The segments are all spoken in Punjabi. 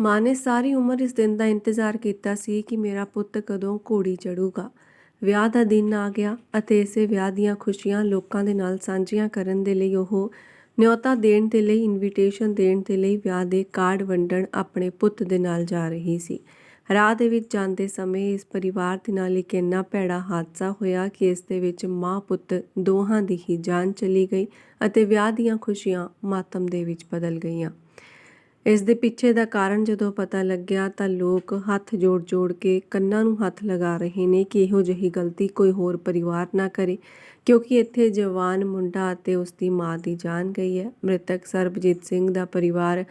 ਮਾਂ ਨੇ ਸਾਰੀ ਉਮਰ ਇਸ ਦਿਨ ਦਾ ਇੰਤਜ਼ਾਰ ਕੀਤਾ ਸੀ ਕਿ ਮੇਰਾ ਪੁੱਤ ਕਦੋਂ ਘੋੜੀ ਚੜੂਗਾ। ਵਿਆਹ ਦਾ ਦਿਨ ਆ ਗਿਆ ਅਤੇ ਇਸੇ ਵਿਆਹ ਦੀਆਂ ਖੁਸ਼ੀਆਂ ਲੋਕਾਂ ਦੇ ਨਾਲ ਸਾਂਝੀਆਂ ਕਰਨ ਦੇ ਲਈ ਉਹ ਨਿਯੋਤਾ ਦੇਣ ਦੇ ਲਈ ਇਨਵੀਟੇਸ਼ਨ ਦੇਣ ਦੇ ਲਈ ਵਿਆਹ ਦੇ ਕਾਰਡ ਵੰਡਣ ਆਪਣੇ ਪੁੱਤ ਦੇ ਨਾਲ ਜਾ ਰਹੀ ਸੀ। ਰਾਹ ਦੇ ਵਿੱਚ ਜਾਂਦੇ ਸਮੇਂ ਇਸ ਪਰਿਵਾਰ ਦੇ ਨਾਲ ਇੱਕ ਇੰਨਾ ਭੈੜਾ ਹਾਦਸਾ ਹੋਇਆ ਕਿ ਇਸ ਦੇ ਵਿੱਚ ਮਾਂ ਪੁੱਤ ਦੋਹਾਂ ਦੀ ਹੀ ਜਾਨ ਚਲੀ ਗਈ ਅਤੇ ਵਿਆਹ ਦੀਆਂ ਖੁਸ਼ੀਆਂ ਮਾਤਮ ਦੇ ਵਿੱਚ ਬਦਲ ਗਈਆਂ। ਇਸ ਦੇ ਪਿੱਛੇ ਦਾ ਕਾਰਨ ਜਦੋਂ ਪਤਾ ਲੱਗਿਆ ਤਾਂ ਲੋਕ ਹੱਥ ਜੋੜ-ਜੋੜ ਕੇ ਕੰਨਾਂ ਨੂੰ ਹੱਥ ਲਗਾ ਰਹੇ ਨੇ ਕਿ ਇਹੋ ਜਿਹੀ ਗਲਤੀ ਕੋਈ ਹੋਰ ਪਰਿਵਾਰ ਨਾ ਕਰੇ, ਕਿਉਂਕਿ ਇੱਥੇ ਜਵਾਨ ਮੁੰਡਾ ਅਤੇ ਉਸ ਦੀ ਮਾਂ ਦੀ ਜਾਨ ਗਈ ਹੈ। ਮ੍ਰਿਤਕ ਸਰਬਜੀਤ ਸਿੰਘ ਦਾ ਪਰਿਵਾਰ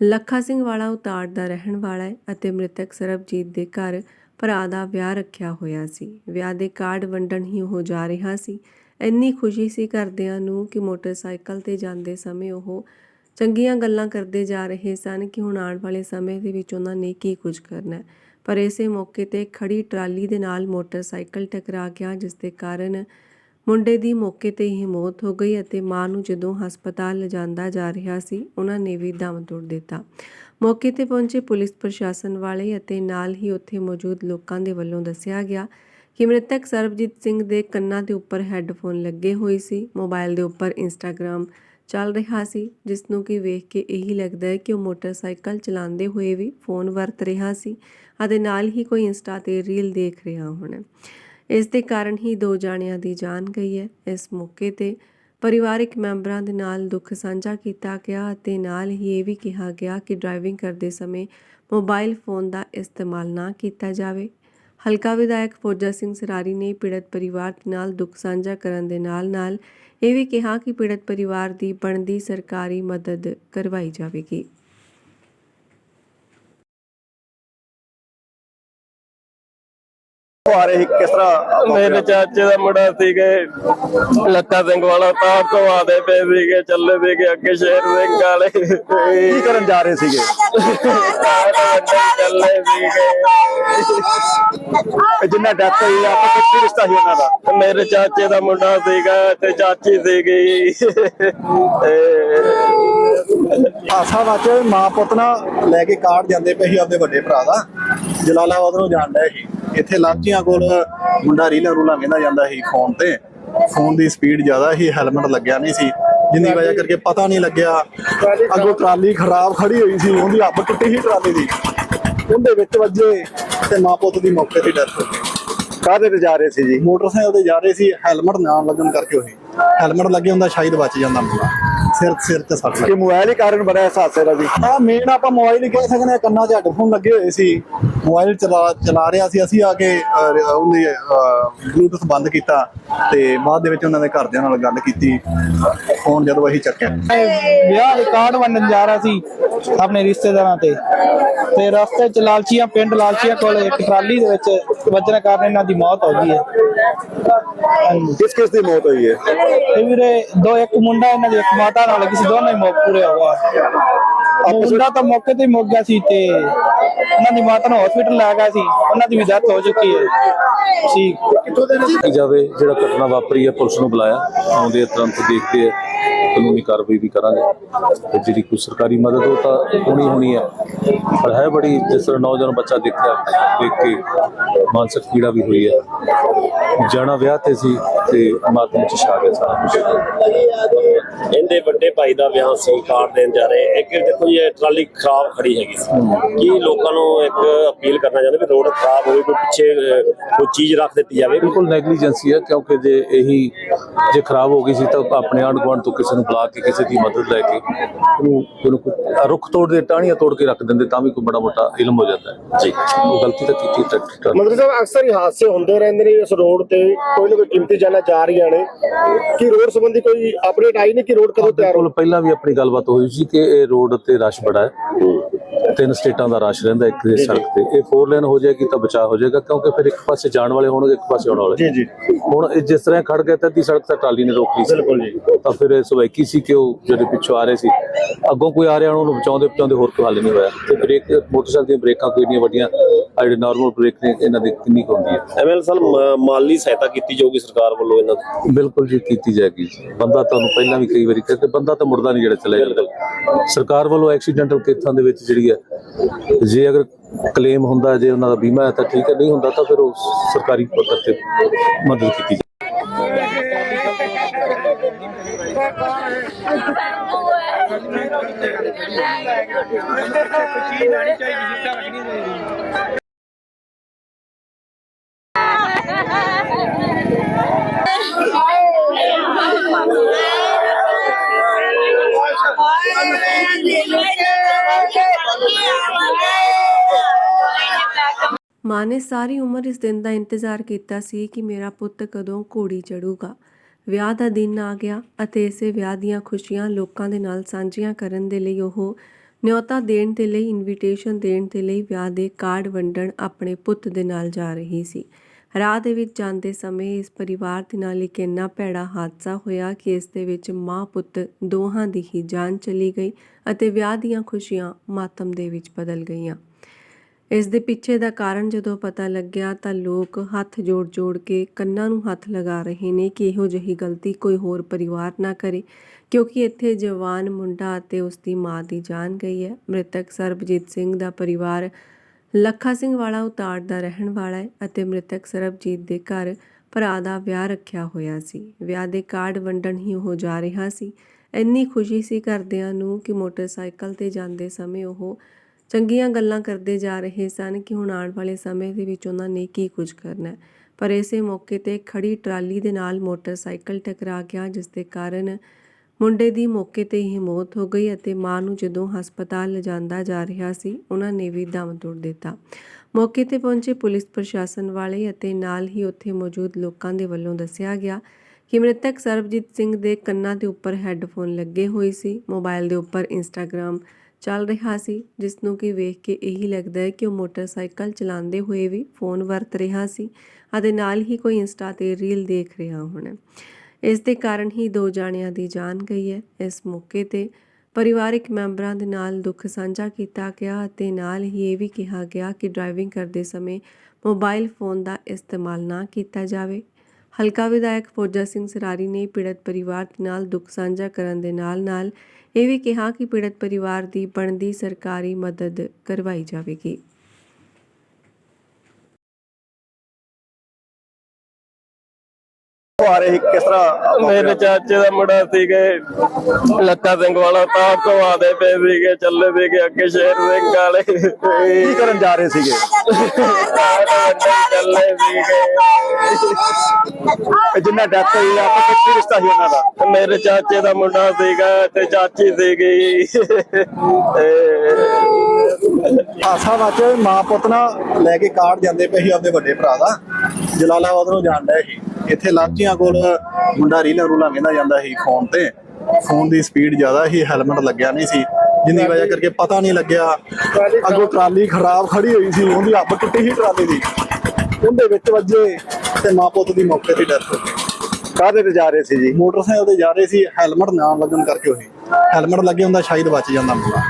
ਲੱਖਾ ਸਿੰਘ ਵਾਲਾ ਉਤਾੜ ਦਾ ਰਹਿਣ ਵਾਲਾ ਹੈ ਅਤੇ ਮ੍ਰਿਤਕ ਸਰਬਜੀਤ ਦੇ ਘਰ ਭਰਾ ਦਾ ਵਿਆਹ ਰੱਖਿਆ ਹੋਇਆ ਸੀ। ਵਿਆਹ ਦੇ ਕਾਰਡ ਵੰਡਣ ਹੀ ਉਹ ਜਾ ਰਿਹਾ ਸੀ। ਇੰਨੀ ਖੁਸ਼ੀ ਸੀ ਘਰਦਿਆਂ ਨੂੰ ਕਿ ਮੋਟਰਸਾਈਕਲ ਤੇ ਜਾਂਦੇ ਸਮੇਂ ਉਹ ਚੰਗੀਆਂ ਗੱਲਾਂ ਕਰਦੇ ਜਾ ਰਹੇ ਸਨ ਕਿ ਹੁਣ ਆਉਣ ਵਾਲੇ ਸਮੇਂ ਦੇ ਵਿੱਚ ਉਹਨਾਂ ਨੇ ਕੀ ਕੁਝ ਕਰਨਾ ਪਰ ਇਸੇ ਮੌਕੇ ਤੇ ਖੜੀ ਟਰਾਲੀ ਦੇ ਨਾਲ ਮੋਟਰਸਾਈਕਲ ਟਕਰਾ ਗਿਆ, ਜਿਸ ਦੇ ਕਾਰਨ ਮੁੰਡੇ ਦੀ ਮੌਕੇ ਤੇ ਹੀ ਮੌਤ ਹੋ ਗਈ ਅਤੇ ਮਾਂ ਨੂੰ ਜਦੋਂ ਹਸਪਤਾਲ ਲਿਜਾਂਦਾ ਜਾ ਰਿਹਾ ਸੀ, ਉਹਨਾਂ ਨੇ ਵੀ ਦਮ ਤੋੜ ਦਿੱਤਾ। ਮੌਕੇ ਤੇ ਪਹੁੰਚੇ ਪੁਲਿਸ ਪ੍ਰਸ਼ਾਸਨ ਵਾਲੇ ਅਤੇ ਨਾਲ ਹੀ ਉੱਥੇ ਮੌਜੂਦ ਲੋਕਾਂ ਦੇ ਵੱਲੋਂ ਦੱਸਿਆ ਗਿਆ ਕਿ ਮ੍ਰਿਤਕ ਸਰਬਜੀਤ ਸਿੰਘ ਦੇ ਕੰਨਾਂ ਦੇ ਉੱਪਰ ਹੈੱਡਫੋਨ ਲੱਗੇ ਹੋਏ ਸੀ। ਮੋਬਾਈਲ ਦੇ ਉੱਪਰ ਇੰਸਟਾਗ੍ਰam ਚੱਲ ਰਿਹਾ ਸੀ, ਜਿਸ ਨੂੰ ਕਿ ਵੇਖ ਕੇ ਇਹੀ ਲੱਗਦਾ ਹੈ ਕਿ ਉਹ ਮੋਟਰਸਾਈਕਲ ਚਲਾਉਂਦੇ ਹੋਏ ਵੀ ਫੋਨ ਵਰਤ ਰਿਹਾ ਸੀ ਅਤੇ ਨਾਲ ਹੀ ਕੋਈ ਇੰਸਟਾ ਤੇ ਰੀਲ ਦੇਖ ਰਿਹਾ ਹੋਣਾ। ਇਸ ਦੇ ਕਾਰਨ ਹੀ ਦੋ ਜਾਣਿਆਂ ਦੀ ਜਾਨ ਗਈ ਹੈ। ਇਸ ਮੌਕੇ ਤੇ ਪਰਿਵਾਰਿਕ ਮੈਂਬਰਾਂ ਦੇ ਨਾਲ ਦੁੱਖ ਸਾਂਝਾ ਕੀਤਾ ਗਿਆ ਅਤੇ ਨਾਲ ਹੀ ਇਹ ਵੀ ਕਿਹਾ ਗਿਆ ਕਿ ਡਰਾਈਵਿੰਗ ਕਰਦੇ ਸਮੇਂ ਮੋਬਾਈਲ ਫੋਨ ਦਾ ਇਸਤੇਮਾਲ ਨਾ ਕੀਤਾ ਜਾਵੇ। ਹਲਕਾ ਵਿਧਾਇਕ ਫੌਜਾ ਸਿੰਘ ਸਰਾਰੀ ਨੇ ਪੀੜਤ ਪਰਿਵਾਰ ਦੇ ਨਾਲ ਦੁੱਖ ਸਾਂਝਾ ਕਰਨ ਦੇ ਨਾਲ-ਨਾਲ ਇਹ ਵੀ ਕਿਹਾ ਕਿ ਪੀੜਤ ਪਰਿਵਾਰ ਦੀ ਬਣਦੀ ਸਰਕਾਰੀ ਮਦਦ ਕਰਵਾਈ ਜਾਵੇਗੀ। ਆ ਰਹੇ ਸੀ, ਕਿਸ ਤਰ੍ਹਾਂ ਮੇਰੇ ਚਾਚੇ ਦਾ ਮੁੰਡਾ ਸੀਗੇ ਲੱਖਾ ਸਿੰਘ ਵਾਲਾ ਤਾਂ ਘਵਾਦੇ ਪਏ ਸੀਗੇ ਚੱਲੇ ਸੀਗੇ ਅੱਗੇ ਸ਼ੇਰ ਸਿੰਘ ਵਾਲੇ। ਕੀ ਕਰਨ ਜਾ ਰਹੇ ਸੀਗੇ? ਚੱਲੇ ਸੀਗੇ ਜਿੰਨਾ ਡੈਥ ਹੋਈ ਆ ਵਿੱਚ ਕੀ ਰਿਸ਼ਤਾ ਸੀ ਉਹਨਾਂ ਦਾ? ਮੇਰੇ ਚਾਚੇ ਦਾ ਮੁੰਡਾ ਸੀਗਾ ਤੇ ਚਾਚੀ ਸੀਗੀ। ਹਾਸਾ ਵਾਚੇ ਮਾਂ ਪੁੱਤ ਨਾ ਲੈ ਕੇ ਕਾਰਡ ਜਾਂਦੇ ਪਏ ਸੀ ਆਪਦੇ ਵੱਡੇ ਭਰਾ ਦਾ। ਜਲਾਲਾਬਾਦ ਨੂੰ ਜਾਣ ਡਿਆ ਸੀ। ਇੱਥੇ ਲਾਂਚੀਆਂ ਕੋਲ ਮੁੰਡਾ ਰੀਲਾਂ ਰੂਲਾਂ ਵੇਂਦਾ ਜਾਂਦਾ ਸੀ ਫੋਨ ਤੇ। ਫੋਨ ਦੀ ਸਪੀਡ ਜ਼ਿਆਦਾ ਸੀ ਹੈਲਮਟ ਲੱਗਿਆ ਨਹੀਂ ਸੀ। ਜਿੰਨੀ ਵਜ੍ਹਾ ਕਰਕੇ ਪਤਾ ਨਹੀਂ ਲੱਗਿਆ। ਅੱਗੋਂ ਟਰਾਲੀ ਖਰਾਬ ਖੜੀ ਹੋਈ ਸੀ ਉਹਦੀ ਅੱਬ ਟੁੱਟੀ ਸੀ ਟਰਾਲੀ ਦੀ। ਉਹਦੇ ਵਿੱਚ ਵੱਜੇ ਤੇ ਮਾਂ ਪੁੱਤ ਦੀ ਮੌਕੇ ਤੇ ਡੈਥ ਹੋ ਗਈ। ਕਾਹਦੇ ਤੇ ਜਾ ਰਹੇ ਸੀ ਜੀ? ਮੋਟਰਸਾਈਕਲ ਤੇ ਜਾ ਰਹੇ ਸੀ ਹੈਲਮਟ ਨਾ ਲੱਗਣ ਕਰਕੇ ਹੋਈ ਹੈਲਮਟ ਲੱਗੇ ਹੁੰਦਾ ਸ਼ਾਇਦ ਬਚ ਜਾਂਦਾ ਮੁੰਡਾ। ਸਿਰ ਸਿਰ ਤੇ ਸੱਟ ਲੱਗੀ। ਮੋਬਾਈਲ ਹੀ ਕਾਰਨ ਬਣਿਆ ਇਸ ਹਾਦਸੇ ਦਾ ਵੀ ਹਾਂ ਮੇਨ ਆਪਾਂ ਮੋਬਾਈਲ ਹੀ ਕਹਿ ਸਕਦੇ ਹਾਂ ਕੰਨਾਂ 'ਚ ਹੈੱਡਫੋਨ ਲੱਗੇ ਹੋਏ ਸੀ। ਮੋਬਾਈਲ ਚਲਾ ਚਲਾ ਰਿਹਾ ਸੀ। ਅਸੀਂ ਆ ਕੇ ਅਹ, ਉਹਦੀ ਬਲੂਟੁੱਥ ਬੰਦ ਕੀਤਾ। ਤੇ ਬਾਅਦ ਦੇ ਵਿੱਚ ਉਹਨਾਂ ਦੇ ਘਰਦਿਆਂ ਨਾਲ ਗੱਲ ਕੀਤੀ। ਫੋਨ ਜਦੋਂ ਅਸੀਂ ਚੱਕਿਆ। ਵਿਆਹ ਦੇ ਕਾਰਡ ਵੰਡਣ ਜਾ ਰਿਹਾ ਸੀ ਆਪਣੇ ਰਿਸ਼ਤੇਦਾਰਾਂ ਤੇ। ਤੇ ਰਸਤੇ ਚ ਲਾਲਚੀਆਂ ਪਿੰਡ ਲਾਲਚੀਆਂ ਕੋਲ ਇੱਕ ਟਰਾਲੀ ਦੇ ਵਿੱਚ ਵੱਜਣ ਕਾਰਨ ਇਹਨਾਂ ਦੀ ਮੌਤ ਹੋ ਗਈ ਹੈ। ਕਿਸ ਕਿਸ ਦੀ ਮੌਤ ਹੋਈ ਹੈ? ਇਹ ਵੀਰੇ ਦੋ ਇੱਕ ਮੁੰਡਾ ਇਹਨਾਂ ਦੀ ਇੱਕ ਮਾਤਾ ਨਾਲ ਲੱਗੀ ਸੀ ਦੋਨੋਂ ਹੀ ਮੌਤ ਪੂਰੇ ਹੋ ਗਏ। ਮੁੰਡਾ ਤਾਂ ਮੌਕੇ ਤੇ ਹੀ ਮੁੱਕ ਗਿਆ ਸੀ ਤੇ ਉਹਨਾਂ ਦੀ ਮਾਤਾ ਨੂੰ ਹਸਪੀਟਲ ਲੈ ਗਿਆ ਸੀ। ਉਹਨਾਂ ਦੀ ਵੀ ਡੈਥ ਹੋ ਚੁੱਕੀ ਹੈ। ਸੀ ਕੀਤੀ ਜਾਵੇ ਜਿਹੜਾ ਘਟਨਾ ਵਾਪਰੀ ਹੈ ਪੁਲਿਸ ਨੂੰ ਬੁਲਾਇਆ। ਆਉਂਦੇ ਆ ਤੁਰੰਤ ਦੇਖਦੇ ਆ ਕਾਨੂੰਨੀ ਕਾਰਵਾਈ ਵੀ ਕਰਾਂਗੇ। ਤੇ ਜਿਹੜੀ ਕੋਈ ਸਰਕਾਰੀ ਮਦਦ ਉਹ ਤਾਂ ਹੋਣੀ ਹੋਣੀ ਹੈ। ਪਰ ਹੈ ਬੜੀ ਜਿਸ ਤਰ੍ਹਾਂ ਨੌਜਵਾਨ ਬੱਚਾ ਦੇਖਿਆ ਦੇਖ ਕੇ ਮਾਨਸਿਕ ਪੀੜਾ ਵੀ ਹੋਈ ਹੈ। ਜਾਣਾ ਵਿਆਹ ਤੇ ਸੀ। ਤੇ ਮਾਤਮ ਚ ਛਾ ਗਿਆ ਸਾਰਾ ਕੁਛ। ਇਹਦੇ ਵੱਡੇ ਭਾਈ ਦਾ ਵਿਆਹ ਸੀ ਦੇਣ ਜਾ ਰਹੇ। ਇੱਕ ਦੇਖੋ ਇਹ ਟਰਾਲੀ ਖਰਾਬ ਖੜੀ ਹੈਗੀ ਸੀ। ਕੀ ਲੋਕਾਂ ਨੂੰ ਇੱਕ ਅਪੀਲ ਕਰਨਾ ਚਾਹੁੰਦੇ ਵੀ ਰੋਡ ਖਰਾਬ ਹੋਵੇ ਕੋਈ ਪਿੱਛੇ ਕੋਈ ਚੀਜ਼ ਰੱਖ ਦਿੱਤੀ ਜਾਵੇ? ਬਿਲਕੁਲ ਨੈਗਲੀਜੈਂਸੀ ਹੈ ਕਿਉਂਕਿ ਜੇ ਇਹੀ ਜੇ ਖਰਾਬ ਹੋ ਗਈ ਸੀ ਤਾਂ ਆਪਣੇ ਆਂਢ ਗੁਆਂਢ ਤੋਂ ਕਿਸੇ ਨੂੰ ਬੁਲਾ ਕੇ ਕਿਸੇ ਦੀ ਮਦਦ ਲੈ ਕੇ ਉਹਨੂੰ ਰੁੱਖ ਤੋੜ ਦੇ ਟਾਹਣੀਆਂ ਤੋੜ ਕੇ ਰੱਖ ਦਿੰਦੇ ਤਾਂ ਵੀ ਕੋਈ ਬੜਾ ਮੋਟਾ ਇਲਮ ਹੋ ਜਾਂਦਾ ਹੈ। ਜੀ। ਉਹ ਗਲਤੀ ਤਾਂ ਕੀਤੀ ਟਰੈਕਟਰ ਮੰਤਰੀ ਸਾਹਿਬ ਅਕਸਰ ਹੀ ਹਾਦਸੇ ਹੁੰਦੇ ਰਹਿੰਦੇ ਨੇ ਇਸ ਰੋਡ ਤੇ ਕੋਈ ਨਾ ਕੋਈ ਕੀਮਤੀ ਜਾਨਾਂ ਜਾ ਰਹੀਆਂ ਨੇ ਕੀ ਰੋਡ ਸੰਬੰਧੀ ਕੋਈ ਅਪਡੇਟ ਆਈ ਨਹੀਂ ਕਿ ਰੋਡ ਕਦੋਂ ਤਿਆਰ ਬਿਲਕੁਲ ਪਹਿਲਾਂ ਵੀ ਆਪਣੀ ਗੱਲਬਾਤ ਹੋਈ ਸੀ ਕਿ ਇਹ ਰੋਡ ਤੇ ਰਸ਼ ਬੜਾ ਹੈ। ਤਿੰਨ ਸਟੇਟਾਂ ਦਾ ਰਸ਼ ਰਹਿੰਦਾ ਇੱਕ ਦੇ ਸੜਕ ਤੇ। ਇਹ ਫੋਰ ਲੇਨ ਹੋ ਜਾਏਗੀ ਤਾਂ ਬਚਾਅ ਹੋ ਜਾਏਗਾ ਕਿਉਂਕਿ ਫਿਰ ਇੱਕ ਪਾਸੇ ਜਾਣ ਵਾਲੇ ਹੋਣਗੇ ਇੱਕ ਪਾਸੇ ਆਉਣ ਵਾਲੇ। ਜੀ ਜੀ। ਹੁਣ ਇਹ ਜਿਸ ਤਰ੍ਹਾਂ ਖੜ ਗਏ ਤਾਂ ਅੱਧੀ ਸੜਕ ਤਾਂ ਟਰਾਲੀ ਨੇ ਰੋਕ ਲਈ ਸੀ। ਬਿਲਕੁਲ ਜੀ। ਤਾਂ ਫਿਰ ਇਹ ਸਵਾਈਕੀ ਸੀ ਕਿ ਉਹ ਜਿਹੜੇ ਪਿੱਛੋਂ ਆ ਰਹੇ ਸੀ। ਅੱਗੋਂ ਕੋਈ ਆ ਰਿਹਾ ਉਹਨੂੰ ਬਚਾਉਂਦੇ ਬਚਾਉਂਦੇ ਹੋਰ ਕੋਈ ਹੱਲ ਨਹੀਂ ਹੋਇਆ। ਤੇ ਬ੍ਰੇਕ ਮੋਟਰਸਾਈਕਲ ਦੀਆਂ ਬ੍ਰੇਕਾਂ ਕੋਈ ਨਹੀਂ ਵੱਡੀਆਂ ਜਿਹੜੇ ਨਾਰਮਲ ਬ੍ਰੇਕ ਨੇ ਇਹਨਾਂ ਦੀ ਕਿੰਨੀ ਹੁੰਦੀ ਹੈ। ਐਮਐਲ ਸਰ ਮ- ਮਾਲੀ ਸਹਾਇਤਾ ਕੀਤੀ ਜਾਊਗੀ ਸਰਕਾਰ ਵੱਲੋਂ ਇਹਨਾਂ ਦੀ? ਬਿਲਕੁਲ ਜੀ ਕੀਤੀ ਜਾਏਗੀ। ਬੰਦਾ ਤੁਹਾਨੂੰ ਪਹਿਲਾਂ ਵੀ ਕਈ ਵਾਰੀ ਕਿਹਾ ਕਿ ਬੰਦਾ ਤਾਂ ਮੁਰਦਾ ਨਹੀਂ ਜਿਹੜਾ ਚਲੇ ਜਾਂਦਾ। ਸਰਕਾਰ ਵੱਲੋਂ ਐਕਸੀਡੈਂਟਲ ਕੇਸਾਂ ਦੇ ਵਿੱਚ ਜਿਹੜੀ ਹੈ ਜੇ ਅਗਰ ਕਲੇਮ ਹੁੰਦਾ, ਜੇ ਉਹਨਾਂ ਦਾ ਬੀਮਾ ਹੈ ਤਾਂ ਠੀਕ ਹੈ, ਨਹੀਂ ਹੁੰਦਾ ਤਾਂ ਫਿਰ ਉਹ ਸਰਕਾਰੀ ਪੱਧਰ ਤੇ ਮਦਦ ਕੀਤੀ ਜਾਏ ਮਾਂ ਨੇ ਸਾਰੀ ਉਮਰ ਇਸ ਦਿਨ ਦਾ ਇੰਤਜ਼ਾਰ ਕੀਤਾ ਸੀ ਕਿ ਮੇਰਾ ਪੁੱਤ ਕਦੋਂ ਘੋੜੀ ਚੜੂਗਾ। ਵਿਆਹ ਦਾ ਦਿਨ ਆ ਗਿਆ ਅਤੇ ਇਸੇ ਵਿਆਹ ਦੀਆਂ ਖੁਸ਼ੀਆਂ ਲੋਕਾਂ ਦੇ ਨਾਲ ਸਾਂਝੀਆਂ ਕਰਨ ਦੇ ਲਈ ਉਹ ਨਿਯੋਤਾ ਦੇਣ ਦੇ ਲਈ ਇਨਵੀਟੇਸ਼ਨ ਦੇਣ ਦੇ ਲਈ ਵਿਆਹ ਦੇ ਕਾਰਡ ਵੰਡਣ ਆਪਣੇ ਪੁੱਤ ਦੇ ਨਾਲ ਜਾ ਰਹੀ ਸੀ। ਰਾਹ ਦੇ ਵਿੱਚ ਜਾਂਦੇ ਸਮੇਂ ਇਸ ਪਰਿਵਾਰ ਦੇ ਨਾਲ ਇੱਕ ਇੰਨਾ ਭੈੜਾ ਹਾਦਸਾ ਹੋਇਆ ਕਿ ਇਸ ਦੇ ਵਿੱਚ ਮਾਂ ਪੁੱਤ ਦੋਹਾਂ ਦੀ ਹੀ ਜਾਨ ਚਲੀ ਗਈ ਅਤੇ ਵਿਆਹ ਦੀਆਂ ਖੁਸ਼ੀਆਂ ਮਾਤਮ ਦੇ ਵਿੱਚ ਬਦਲ ਗਈਆਂ। ਇਸ ਦੇ ਪਿੱਛੇ ਦਾ ਕਾਰਨ ਜਦੋਂ ਪਤਾ ਲੱਗਿਆ ਤਾਂ ਲੋਕ ਹੱਥ ਜੋੜ-ਜੋੜ ਕੇ ਕੰਨਾਂ ਨੂੰ ਹੱਥ ਲਗਾ ਰਹੇ ਨੇ ਕਿ ਇਹੋ ਜਿਹੀ ਗਲਤੀ ਕੋਈ ਹੋਰ ਪਰਿਵਾਰ ਨਾ ਕਰੇ, ਕਿਉਂਕਿ ਇੱਥੇ ਜਵਾਨ ਮੁੰਡਾ ਅਤੇ ਉਸ ਦੀ ਮਾਂ ਦੀ ਜਾਨ ਗਈ ਹੈ। ਮ੍ਰਿਤਕ ਸਰਬਜੀਤ ਸਿੰਘ ਦਾ ਪਰਿਵਾਰ ਲੱਖਾ ਸਿੰਘ ਵਾਲਾ ਉਤਾੜ ਦਾ ਰਹਿਣ ਵਾਲਾ ਹੈ ਅਤੇ ਮ੍ਰਿਤਕ ਸਰਬਜੀਤ ਦੇ ਘਰ ਭਰਾ ਦਾ ਵਿਆਹ ਰੱਖਿਆ ਹੋਇਆ ਸੀ। ਵਿਆਹ ਦੇ ਕਾਰਡ ਵੰਡਣ ਹੀ ਉਹ ਜਾ ਰਿਹਾ ਸੀ। ਇੰਨੀ ਖੁਸ਼ੀ ਸੀ ਘਰਦਿਆਂ ਨੂੰ ਕਿ ਮੋਟਰਸਾਈਕਲ ਤੇ ਜਾਂਦੇ ਸਮੇਂ ਉਹ ਚੰਗੀਆਂ ਗੱਲਾਂ ਕਰਦੇ ਜਾ ਰਹੇ ਸਨ ਕਿ ਹੁਣ ਆਉਣ ਵਾਲੇ ਸਮੇਂ ਦੇ ਵਿੱਚ ਉਹਨਾਂ ਨੇ ਕੀ ਕੁਝ ਕਰਨਾ ਪਰ ਇਸੇ ਮੌਕੇ ਤੇ ਖੜੀ ਟਰਾਲੀ ਦੇ ਨਾਲ ਮੋਟਰਸਾਈਕਲ ਟਕਰਾ ਗਿਆ, ਜਿਸ ਦੇ ਕਾਰਨ ਮੁੰਡੇ ਦੀ ਮੌਕੇ ਤੇ ਹੀ ਮੌਤ ਹੋ ਗਈ ਅਤੇ ਮਾਂ ਨੂੰ ਜਦੋਂ ਹਸਪਤਾਲ ਲਿਜਾਂਦਾ ਜਾ ਰਿਹਾ ਸੀ, ਉਹਨਾਂ ਨੇ ਵੀ ਦਮ ਤੋੜ ਦਿੱਤਾ। ਮੌਕੇ ਤੇ ਪਹੁੰਚੇ ਪੁਲਿਸ ਪ੍ਰਸ਼ਾਸਨ ਵਾਲੇ ਅਤੇ ਨਾਲ ਹੀ ਉੱਥੇ ਮੌਜੂਦ ਲੋਕਾਂ ਦੇ ਵੱਲੋਂ ਦੱਸਿਆ ਗਿਆ ਕਿ ਮ੍ਰਿਤਕ ਸਰਬਜੀਤ ਸਿੰਘ ਦੇ ਕੰਨਾਂ ਦੇ ਉੱਪਰ ਹੈੱਡਫੋਨ ਲੱਗੇ ਹੋਏ ਸੀ। ਮੋਬਾਈਲ ਦੇ ਉੱਪਰ ਇੰਸਟਾਗ੍ਰam ਚੱਲ ਰਿਹਾ ਸੀ, ਜਿਸ ਨੂੰ ਕਿ ਵੇਖ ਕੇ ਇਹੀ ਲੱਗਦਾ ਹੈ ਕਿ ਉਹ ਮੋਟਰਸਾਈਕਲ ਚਲਾਉਂਦੇ ਹੋਏ ਵੀ ਫੋਨ ਵਰਤ ਰਿਹਾ ਸੀ ਅਤੇ ਨਾਲ ਹੀ ਕੋਈ ਇੰਸਟਾ ਤੇ ਰੀਲ ਦੇਖ ਰਿਹਾ ਹੋਣਾ। ਇਸ ਦੇ ਕਾਰਨ ਹੀ ਦੋ ਜਾਣਿਆਂ ਦੀ ਜਾਨ ਗਈ ਹੈ। ਇਸ ਮੌਕੇ ਤੇ ਪਰਿਵਾਰਕ ਮੈਂਬਰਾਂ ਦੇ ਨਾਲ ਦੁੱਖ ਸਾਂਝਾ ਕੀਤਾ ਗਿਆ ਅਤੇ ਨਾਲ ਹੀ ਇਹ ਵੀ ਕਿਹਾ ਗਿਆ ਕਿ ਡਰਾਈਵਿੰਗ ਕਰਦੇ ਸਮੇਂ ਮੋਬਾਈਲ ਫੋਨ ਦਾ ਇਸਤੇਮਾਲ ਨਾ ਕੀਤਾ ਜਾਵੇ। ਹਲਕਾ ਵਿਧਾਇਕ ਫੌਜਾ ਸਿੰਘ ਸਰਾਰੀ ਨੇ ਪੀੜਤ ਪਰਿਵਾਰ ਦੇ ਨਾਲ ਦੁੱਖ ਸਾਂਝਾ ਕਰਨ ਦੇ ਨਾਲ-ਨਾਲ ਇਹ ਵੀ ਕਿਹਾ ਕਿ ਪੀੜਤ ਪਰਿਵਾਰ ਦੀ ਬਣਦੀ ਸਰਕਾਰੀ ਮਦਦ ਕਰਵਾਈ ਜਾਵੇਗੀ। ਆ ਰਹੇ ਸੀ, ਕਿਸ ਤਰ੍ਹਾਂ ਮੇਰੇ ਚਾਚੇ ਦਾ ਮੁੰਡਾ ਸੀਗੇ ਲੱਖਾ ਸਿੰਘ ਵਾਲਾ ਤਾਂ ਘਵਾਦੇ ਪਏ ਸੀਗੇ ਚੱਲੇ ਸੀਗੇ ਅੱਗੇ ਸ਼ੇਰ ਸਿੰਘ ਵਾਲੇ ਕੀ ਕਰਨ ਜਾ ਰਹੇ ਸੀਗੇ? ਚੱਲੇ ਸੀਗੇ ਜਿੰਨਾ ਡੈਥ ਹੋਈ ਆ, ਆਪਸ ਵਿੱਚ ਕੀ ਰਿਸ਼ਤਾ ਸੀ ਉਹਨਾਂ ਦਾ? ਮੇਰੇ ਚਾਚੇ ਦਾ ਮੁੰਡਾ ਸੀਗਾ ਤੇ ਚਾਚੀ ਸੀਗੀ। ਤੇ ਹਾਸਾ ਵਾਚੇ ਮਾਂ ਪੁੱਤ ਨਾ ਲੈ ਕੇ ਕਾਰਡ ਜਾਂਦੇ ਪਏ ਸੀ ਆਪਦੇ ਵੱਡੇ ਭਰਾ ਦਾ। ਜਲਾਲਾਬਾਦ ਨੂੰ ਜਾਣ ਡਿਆ ਸੀ। ਇੱਥੇ ਲਾਂਚੀਆਂ ਕੋਲ ਮੁੰਡਾ ਰੀਲਾਂ ਰੂਲਾਂ ਕਹਿੰਦਾ ਜਾਂਦਾ ਸੀ ਫੋਨ ਤੇ। ਫੋਨ ਦੀ ਸਪੀਡ ਜ਼ਿਆਦਾ ਸੀ ਹੈਲਮਟ ਲੱਗਿਆ ਨਹੀਂ ਸੀ। ਜਿੰਨੀ ਵਜ੍ਹਾ ਕਰਕੇ ਪਤਾ ਨਹੀਂ ਲੱਗਿਆ। ਅੱਗੋਂ ਟਰਾਲੀ ਖਰਾਬ ਖੜੀ ਹੋਈ ਸੀ ਉਹਦੀ ਅੱਬ ਟੁੱਟੀ ਸੀ ਟਰਾਲੀ ਦੀ। ਉਹਦੇ ਵਿੱਚ ਵੱਜੇ ਤੇ ਮਾਂ ਪੁੱਤ ਦੀ ਮੌਕੇ ਤੇ ਡੈਥ ਹੋ ਗਈ। ਕਾਹਦੇ ਤੇ ਜਾ ਰਹੇ ਸੀ ਜੀ? ਮੋਟਰਸਾਈਕਲ ਤੇ ਜਾ ਰਹੇ ਸੀ ਹੈਲਮਟ ਨਾ ਲੱਗਣ ਕਰਕੇ ਹੋਈ ਹੈਲਮਟ ਲੱਗੇ ਹੁੰਦਾ ਸ਼ਾਇਦ ਬਚ ਜਾਂਦਾ ਮੁੰਡਾ।